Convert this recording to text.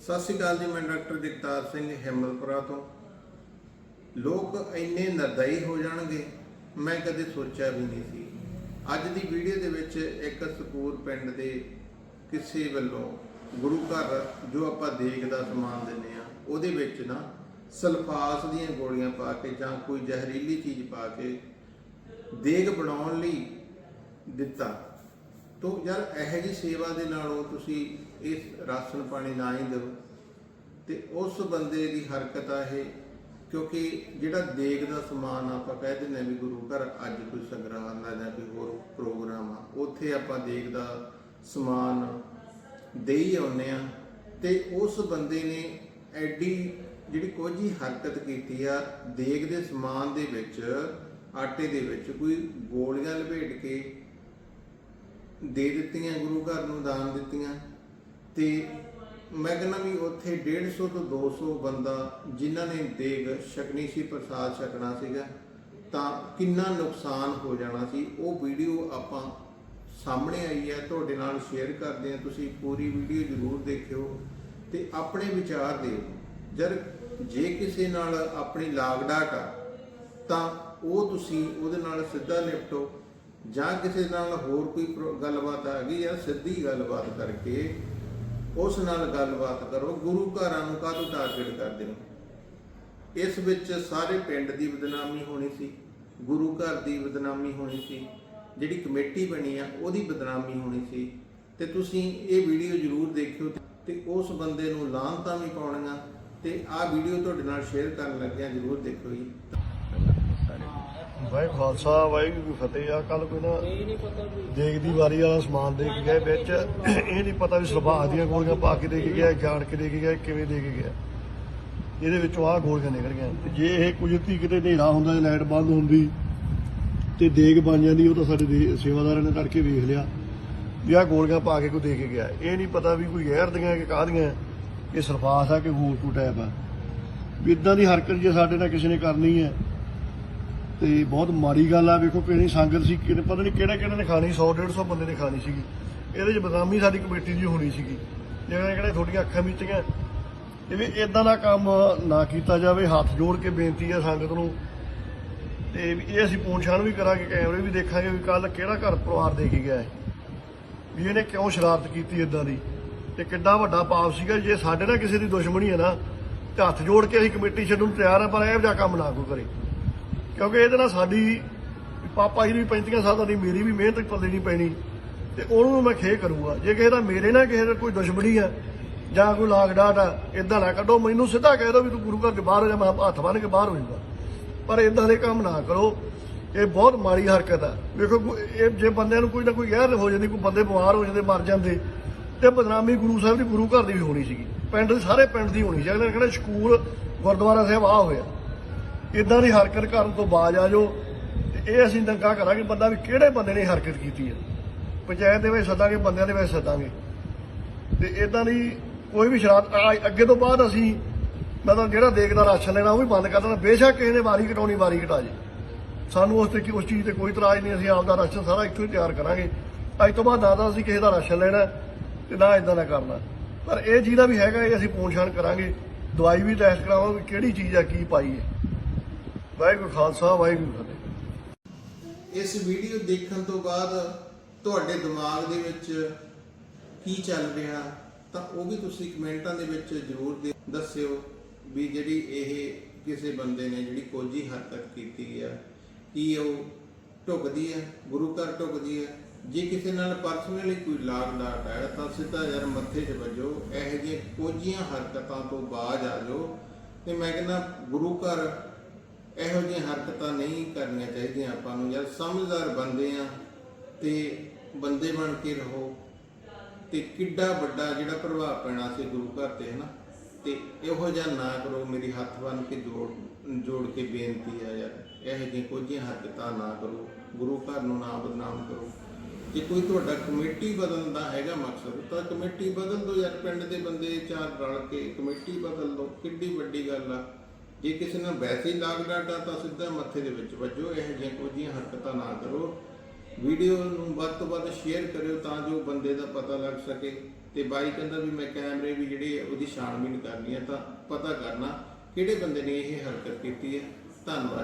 ਸਤਿ ਸ਼੍ਰੀ ਅਕਾਲ ਜੀ, ਮੈਂ ਡਾਕਟਰ ਜਗਤਾਰ ਸਿੰਘ ਹਿੰਮਤਪੁਰਾ ਤੋਂ। ਲੋਕ ਇੰਨੇ ਨਰਦਈ ਹੋ ਜਾਣਗੇ, ਮੈਂ ਕਦੇ ਸੋਚਿਆ ਵੀ ਨਹੀਂ ਸੀ। ਅੱਜ ਦੀ ਵੀਡੀਓ ਦੇ ਵਿੱਚ ਇੱਕ ਸਕੂਰ ਪਿੰਡ ਦੇ ਕਿਸੇ ਵੱਲੋਂ ਗੁਰੂ ਘਰ ਜੋ ਆਪਾਂ ਦੇਗ ਦਾ ਸਮਾਨ ਦਿੰਨੇ ਆ ਉਹਦੇ ਵਿੱਚ ਨਾ ਸਲਫਾਸ ਦੀਆਂ ਗੋਲੀਆਂ ਪਾ ਕੇ ਜਾਂ ਕੋਈ ਜ਼ਹਿਰੀਲੀ ਚੀਜ਼ ਪਾ ਕੇ ਦੇਗ ਬਣਾਉਣ ਲਈ ਦਿੱਤਾ। ਤੋ ਯਾਰ ਇਹੋ ਜੀ ਸੇਵਾ ਦੇ ਨਾਲੋਂ ਤੁਸੀਂ ਇਸ ਰਾਸ਼ਨ ਪਾਣੀ ਨਾ ਹੀ ਦਿਓ। ਤੇ ਉਸ ਬੰਦੇ ਦੀ ਹਰਕਤ ਆ ਇਹ, ਕਿਉਂਕਿ ਜਿਹੜਾ ਦੇਗ ਦਾ ਸਮਾਨ ਆਪਾਂ ਕਹਿ ਦਿੰਦੇ ਹਾਂ ਵੀ ਗੁਰੂ ਘਰ ਅੱਜ ਕੋਈ ਸੰਗਰਾਂਦ ਜਾਂ ਕੋਈ ਹੋਰ ਪ੍ਰੋਗਰਾਮ ਆ, ਉੱਥੇ ਆਪਾਂ ਦੇਗ ਦਾ ਸਮਾਨ ਦੇਈ ਆਉਂਦੇ ਆ ਤੇ ਉਸ ਬੰਦੇ ਨੇ ਐਡੀ ਜਿਹੜੀ ਕੋਝੀ ਹਰਕਤ ਕੀਤੀ ਆ, ਦੇਗ ਦੇ ਸਮਾਨ ਦੇ ਵਿੱਚ, ਆਟੇ ਦੇ ਵਿੱਚ ਕੋਈ ਗੋਲੀਆਂ ਲਪੇਟ ਕੇ ਦੇ ਦਿੱਤੀਆਂ, ਗੁਰੂ ਘਰ ਨੂੰ ਦਾਨ ਦਿੱਤੀਆਂ ਤੇ ਮੈਂ ਕਹਿੰਦਾ ਵੀ ਉੱਥੇ 150 ਤੋਂ 200 ਬੰਦਾ ਜਿਨ੍ਹਾਂ ਨੇ ਦੇਗ ਛਕਣੀ ਸੀ, ਪ੍ਰਸਾਦ ਛਕਣਾ ਸੀਗਾ, ਤਾਂ ਕਿੰਨਾ ਨੁਕਸਾਨ ਹੋ ਜਾਣਾ ਸੀ। ਉਹ ਵੀਡੀਓ ਆਪਾਂ ਸਾਹਮਣੇ ਆਈ ਹੈ ਤੁਹਾਡੇ ਨਾਲ ਸ਼ੇਅਰ ਕਰਦੇ ਹਾਂ ਤੁਸੀਂ ਪੂਰੀ ਵੀਡੀਓ ਜ਼ਰੂਰ ਦੇਖਿਓ ਤੇ ਆਪਣੇ ਵਿਚਾਰ ਦਿਓ। ਜਦ ਜੇ ਕਿਸੇ ਨਾਲ ਆਪਣੀ ਲਾਗਡਾਟ ਆ, ਤਾਂ ਉਹ ਤੁਸੀਂ ਉਹਦੇ ਨਾਲ ਸਿੱਧਾ ਨਿਪਟੋ। ਜਾਂ ਕਿਸੇ ਨਾਲ ਹੋਰ ਕੋਈ ਪ੍ਰੋ- ਗੱਲਬਾਤ ਆ ਗਈ ਆ, ਸਿੱਧੀ ਗੱਲਬਾਤ ਕਰਕੇ ਉਸ ਨਾਲ ਗੱਲਬਾਤ ਕਰੋ, ਗੁਰੂ ਘਰਾਂ ਨੂੰ ਕਾਹਦੋਂ ਟਾਰਗੇਟ ਕਰਦੇ ਹੋ? ਇਸ ਵਿੱਚ ਸਾਰੇ ਪਿੰਡ ਦੀ ਬਦਨਾਮੀ ਹੋਣੀ ਸੀ, ਗੁਰੂ ਘਰ ਦੀ ਬਦਨਾਮੀ ਹੋਣੀ ਸੀ, ਜਿਹੜੀ ਕਮੇਟੀ ਬਣੀ ਆ, ਉਹਦੀ ਬਦਨਾਮੀ ਹੋਣੀ ਸੀ। ਤੇ ਤੁਸੀਂ ਇਹ ਵੀਡੀਓ ਜ਼ਰੂਰ ਦੇਖਿਓ ਤੇ ਉਸ ਬੰਦੇ ਨੂੰ ਲਾਹਨਤਾਂ ਵੀ ਪਾਉਣੀਆਂ, ਤੇ ਆਹ ਵੀਡੀਓ ਤੁਹਾਡੇ ਨਾਲ ਸ਼ੇਅਰ ਕਰਨ ਲੱਗਿਆ ਜ਼ਰੂਰ ਦੇਖਿਓ ਜੀ। ਵਾਹਿਗੁਰੂ ਖਾਲਸਾ, ਵਾਹਿਗੁਰੂ ਜੀ ਕੀ ਫਤਿਹ ਆ। ਕੱਲ ਕੋਈ ਨਾ ਦੇਗ ਦੀ ਵਾਰੀ ਵਾਲਾ ਸਮਾਨ ਦੇ ਕੇ ਗਏ ਵਿੱਚ ਇਹ ਨਹੀਂ ਪਤਾ ਵੀ ਸੁਭਾਅ ਦੀਆਂ ਗੋਲੀਆਂ ਪਾ ਕੇ ਦੇ ਕੇ ਗਿਆ, ਜਾਣ ਕੇ ਦੇ ਕੇ ਗਿਆ, ਕਿਵੇਂ ਦੇ ਕੇ ਗਿਆ। ਇਹਦੇ ਵਿੱਚੋਂ ਆਹ ਗੋਲੀਆਂ ਨਿਕਲ ਗਈਆਂ। ਤੇ ਜੇ ਇਹ ਕੁਦਰਤੀ ਕਿਤੇ ਹਨੇਰਾ ਹੁੰਦਾ, ਜਾਂ ਲਾਈਟ ਬੰਦ ਹੁੰਦੀ, ਤੇ ਦੇਗ ਬਣ ਜਾਂਦੀ, ਉਹ ਤਾਂ ਸਾਡੇ ਦੇ- ਸੇਵਾਦਾਰਾਂ ਨੇ ਤੜਕੇ ਵੇਖ ਲਿਆ ਵੀ ਆਹ ਗੋਲੀਆਂ ਪਾ ਕੇ ਕੋਈ ਦੇ ਕੇ ਗਿਆ। ਇਹ ਨਹੀਂ ਪਤਾ ਵੀ ਕੋਈ ਜ਼ਹਿਰ ਦੀਆਂ ਕਿ ਕਾਹਦੀਆਂ ਇਹ ਸਰਫਾਸ ਆ ਕਿ ਹੋਰ ਕੋਈ ਟੈਪ ਆ। ਵੀ ਇਦਾਂ ਦੀ ਹਰਕਤ ਜੇ ਸਾਡੇ ਨਾਲ ਕਿਸੇ ਨੇ ਕਰਨੀ ਹੈ ਤੇ ਬਹੁਤ ਮਾੜੀ ਗੱਲ ਆ, ਵੇਖੋ ਕਿਹੜੀ ਸੰਗਤ ਸੀ ਕਿਹਨੇ ਪਤਾ ਨਹੀਂ ਕਿਹੜਾ ਕਿਹੜਾ ਨੇ ਖਾਣੀ 100 150 ਬੰਦੇ ਨੇ ਖਾਣੀ ਸੀਗੀ। ਇਹਦੇ 'ਚ ਬਦਨਾਮੀ ਸਾਡੀ ਕਮੇਟੀ ਦੀ ਹੋਣੀ ਸੀਗੀ। ਜਿਵੇਂ ਕਿਹੜੇ ਤੁਹਾਡੀਆਂ ਅੱਖਾਂ ਮੀਚੀਆਂ। ਇਹ ਵੀ ਇਦਾਂ ਦਾ ਕੰਮ ਨਾ ਕੀਤਾ ਜਾਵੇ, ਹੱਥ ਜੋੜ ਕੇ ਬੇਨਤੀ ਹੈ ਸੰਗਤ ਨੂੰ। ਤੇ ਇਹ ਅਸੀਂ ਪੂਛਾਣ ਵੀ ਕਰਾਂਗੇ, ਕੈਮਰੇ ਵੀ ਦੇਖਾਂਗੇ ਵੀ ਕੱਲ ਕਿਹੜਾ ਘਰ ਪਰਿਵਾਰ ਦੇ ਕੇ ਗਿਆ ਹੈ ਵੀ ਇਹਨੇ ਕਿਉਂ ਸ਼ਰਾਰਤ ਕੀਤੀ ਇਦਾਂ ਦੀ? ਤੇ ਕਿੱਡਾ ਵੱਡਾ ਪਾਪ ਸੀਗਾ, ਜੇ ਸਾਡੇ ਨਾਲ ਕਿਸੇ ਦੀ ਦੁਸ਼ਮਣੀ ਹੈ ਨਾ, ਤੇ ਹੱਥ ਜੋੜ ਕੇ ਅਸੀਂ ਕਮੇਟੀ ਛੱਡਣ ਨੂੰ ਤਿਆਰ ਆ, ਪਰ ਇਹੋ ਜਿਹਾ ਕੰਮ ਨਾ ਕੋਈ ਕਰੇ। ਕਿਉਂਕਿ ਇਹਦੇ ਨਾਲ ਸਾਡੀ ਪਾਪਾ ਜੀ ਦੀ 35 ਸਾਲਾਂ ਦੀ ਮੇਰੀ ਵੀ ਮਿਹਨਤ ਪੱਲੇ ਨਹੀਂ ਪੈਣੀ ਤੇ ਉਹਨੂੰ ਮੈਂ ਖੇ ਕਰੂੰਗਾ। ਜੇ ਕਿਸੇ ਦਾ ਮੇਰੇ ਨਾਲ ਕਿਸੇ ਦਾ ਕੋਈ ਦੁਸ਼ਮਣੀ ਆ ਜਾਂ ਕੋਈ ਲਾਗ ਡਾਟ ਆ ਇਦਾਂ ਨਾ ਕੱਢੋ, ਮੈਨੂੰ ਸਿੱਧਾ ਕਹਿ ਦਿਓ ਵੀ ਤੂੰ ਗੁਰੂ ਘਰ ਦੇ ਬਾਹਰ ਹੋ ਜਾ ਮੈਂ ਹੱਥ ਬੰਨ ਕੇ ਬਾਹਰ ਹੋ ਜਾਊਗਾ ਪਰ ਇਦਾਂ ਦੇ ਕੰਮ ਨਾ ਕਰੋ। ਇਹ ਬਹੁਤ ਮਾੜੀ ਹਰਕਤ ਆ। ਵੇਖੋ ਕੋ- ਇਹ ਜੇ ਬੰਦਿਆਂ ਨੂੰ ਕੋਈ ਨਾ ਕੋਈ ਗੈਰ ਹੋ ਜਾਂਦੀ, ਕੋਈ ਬੰਦੇ ਬਿਮਾਰ ਹੋ ਜਾਂਦੇ, ਮਰ ਜਾਂਦੇ, ਤੇ ਬਦਨਾਮੀ ਗੁਰੂ ਸਾਹਿਬ ਦੀ ਗੁਰੂ ਘਰ ਦੀ ਵੀ ਹੋਣੀ ਸੀਗੀ। ਪਿੰਡ ਸਾਰੇ ਪਿੰਡ ਦੀ ਹੋਣੀ ਸੀ। ਅਗਲੇ ਨੇ ਕਹਿਣਾ, ਸਕੂਲ ਗੁਰਦੁਆਰਾ ਸਾਹਿਬ ਆ ਹੋਇਆ। ਇਦਾਂ ਦੀ ਹਰਕਤ ਕਰਨ ਤੋਂ ਬਾਜ ਆ ਜਾਓ ਤੇ ਇਹ ਅਸੀਂ ਦੰਗਾ ਕਰਾਂਗੇ ਬੰਦਾ ਵੀ ਕਿਹੜੇ ਬੰਦੇ ਨੇ ਹਰਕਤ ਕੀਤੀ ਹੈ ਪੰਚਾਇਤ ਦੇ ਵਿੱਚ ਸੱਦਾਂਗੇ, ਬੰਦਿਆਂ ਦੇ ਵਿੱਚ ਸੱਦਾਂਗੇ। ਤੇ ਇਦਾਂ ਦੀ ਕੋਈ ਵੀ ਸ਼ਰਾਰਤ, ਆ- ਅੱਗੇ ਤੋਂ ਬਾਅਦ ਅਸੀਂ ਮਤਲਬ ਜਿਹੜਾ ਦੇਖਦਾ ਰਾਸ਼ਨ ਲੈਣਾ ਉਹ ਵੀ ਬੰਦ ਕਰ ਦੇਣਾ। ਬੇਸ਼ੱਕ ਕਿਸੇ ਨੇ ਵਾਰੀ ਕਟਾਉਣੀ, ਵਾਰੀ ਕਟਾ ਜੇ। ਸਾਨੂੰ ਉਸ ਤੇ ਉਸ ਚੀਜ਼ ਤੇ ਕੋਈ ਇਤਰਾਜ਼ ਨਹੀਂ, ਅਸੀਂ ਆਪਦਾ ਰਾਸ਼ਨ ਸਾਰਾ ਇੱਥੋਂ ਹੀ ਤਿਆਰ ਕਰਾਂਗੇ। ਅੱਜ ਤੋਂ ਬਾਅਦ ਨਾ ਤਾਂ ਅਸੀਂ ਕਿਸੇ ਦਾ ਰਾਸ਼ਨ ਲੈਣਾ ਤੇ ਨਾ ਇਦਾਂ ਦਾ ਕਰਨਾ। ਪਰ ਇਹ ਜਿਹਦਾ ਵੀ ਹੈਗਾ, ਇਹ ਅਸੀਂ ਪੂਛਾਣ ਕਰਾਂਗੇ। ਦਵਾਈ ਵੀ ਟੈਸਟ ਕਰਾਵਾਂਗੇ ਵੀ ਕਿਹੜੀ ਚੀਜ਼ ਆ, ਕੀ ਪਾਈ ਹੈ। ਵਾਹਿਗੁਰੂ ਖਾਲਸਾ, ਵਾਹਿਗੁਰੂ ਫਤਿਹ। ਇਸ ਵੀਡੀਓ ਦੇਖਣ ਤੋਂ ਬਾਅਦ ਤੁਹਾਡੇ ਦਿਮਾਗ ਦੇ ਵਿੱਚ ਕੀ ਚੱਲ ਰਿਹਾ, ਤਾਂ ਉਹ ਵੀ ਤੁਸੀਂ ਕਮੈਂਟਾਂ ਦੇ ਵਿੱਚ ਜ਼ਰੂਰ ਦੱਸਿਓ ਵੀ ਜਿਹੜੀ ਇਹ ਕਿਸੇ ਬੰਦੇ ਨੇ ਜਿਹੜੀ ਕੋਝੀ ਹਰਕਤ ਕੀਤੀ ਹੈ ਕੀ ਉਹ ਢੁਕਦੀ ਹੈ ਗੁਰੂ ਘਰ ਢੁਕਦੀ ਹੈ ਜੇ ਕਿਸੇ ਨਾਲ ਪਰਸਨਲੀ ਕੋਈ ਲਾਗ ਡਾਟ ਹੈ ਤਾਂ ਸਿੱਧਾ ਯਾਰ ਮੱਥੇ 'ਚ ਵੱਜੋ, ਇਹੋ ਜਿਹੀਆਂ ਕੋਝੀਆਂ ਹਰਕਤਾਂ ਤੋਂ ਬਾਜ ਆ ਜਾਓ। ਤੇ ਮੈਂ ਕਹਿੰਦਾ ਗੁਰੂ ਘਰ ਇਹੋ ਜਿਹੀਆਂ ਹਰਕਤਾਂ ਨਹੀਂ ਕਰਨੀਆਂ ਚਾਹੀਦੀਆਂ। ਆਪਾਂ ਨੂੰ ਯਾਰ ਸਮਝਦਾਰ ਬੰਦੇ ਆ ਤੇ ਬੰਦੇ ਬਣ ਕੇ ਰਹੋ ਤੇ ਕਿੱਡਾ ਵੱਡਾ ਜਿਹੜਾ ਪ੍ਰਭਾਵ ਪੈਣਾ ਸੀ ਗੁਰੂ ਘਰ ਤੇ ਹੈ ਨਾ ਤੇ ਇਹੋ ਜਿਹਾ ਨਾ ਕਰੋ, ਮੇਰੀ ਹੱਥ ਬੰਨ ਕੇ ਜੋੜ ਜੋੜ ਕੇ ਬੇਨਤੀ ਆ ਯਾਰ, ਇਹੋ ਜਿਹੀਆਂ ਕੋਝੀਆਂ ਹਰਕਤਾਂ ਨਾ ਕਰੋ। ਗੁਰੂ ਘਰ ਨੂੰ ਨਾ ਬਦਨਾਮ ਕਰੋ। ਜੇ ਕੋਈ ਤੁਹਾਡਾ ਕਮੇਟੀ ਬਦਲਣ ਦਾ ਹੈਗਾ ਮਕਸਦ, ਤਾਂ ਕਮੇਟੀ ਬਦਲ ਦਿਓ ਯਾਰ, ਪਿੰਡ ਦੇ ਬੰਦੇ ਚਾਰ ਰਲ ਕੇ ਕਮੇਟੀ ਬਦਲ ਦਿਓ। ਕਿੱਡੀ ਵੱਡੀ ਗੱਲ ਆ। ਜੇ ਕਿਸੇ ਨਾਲ ਵੈਸੇ ਹੀ ਲਾਗ ਡਾਟਾ ਤਾਂ ਸਿੱਧਾ ਮੱਥੇ ਦੇ ਵਿੱਚ ਵੱਜੋ, ਇਹੋ ਜਿਹੀਆਂ ਕੋਝੀਆਂ ਹਰਕਤਾਂ ਨਾ ਕਰੋ। ਵੀਡੀਓ ਨੂੰ ਵੱਧ ਤੋਂ ਵੱਧ ਸ਼ੇਅਰ ਕਰਿਓ ਤਾਂ ਜੋ ਬੰਦੇ ਦਾ ਪਤਾ ਲੱਗ ਸਕੇ। ਤੇ ਬਾਈ ਕਹਿੰਦਾ ਵੀ ਮੈਂ ਕੈਮਰੇ ਵੀ ਜਿਹੜੇ ਉਹਦੀ ਛਾਣਬੀਣ ਕਰਨੀ ਹੈ ਤਾਂ ਪਤਾ ਕਰਨਾ ਕਿਹੜੇ ਬੰਦੇ ਨੇ ਇਹ ਹਰਕਤ ਕੀਤੀ ਹੈ। ਧੰਨਵਾਦ।